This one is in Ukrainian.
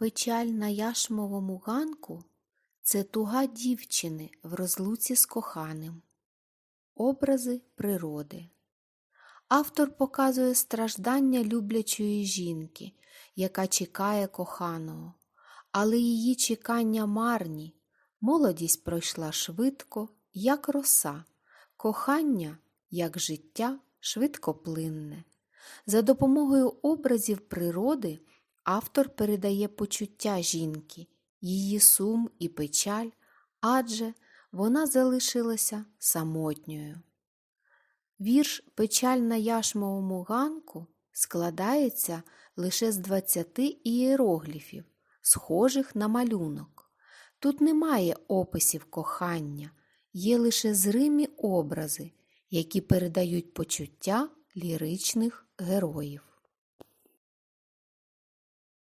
Печаль на яшмовому ганку це туга дівчини в розлуці з коханим. Образи природи. Автор показує страждання люблячої жінки, яка чекає коханого, але її чекання марні. Молодість пройшла швидко, як роса, кохання, як життя, швидкоплинне. За допомогою образів природи автор передає почуття жінки, її сум і печаль, адже вона залишилася самотньою. Вірш Печаль на яшмовому ганку складається лише з 20 ієрогліфів, схожих на малюнок. Тут немає описів кохання, є лише зримі образи, які передають почуття ліричних героїв.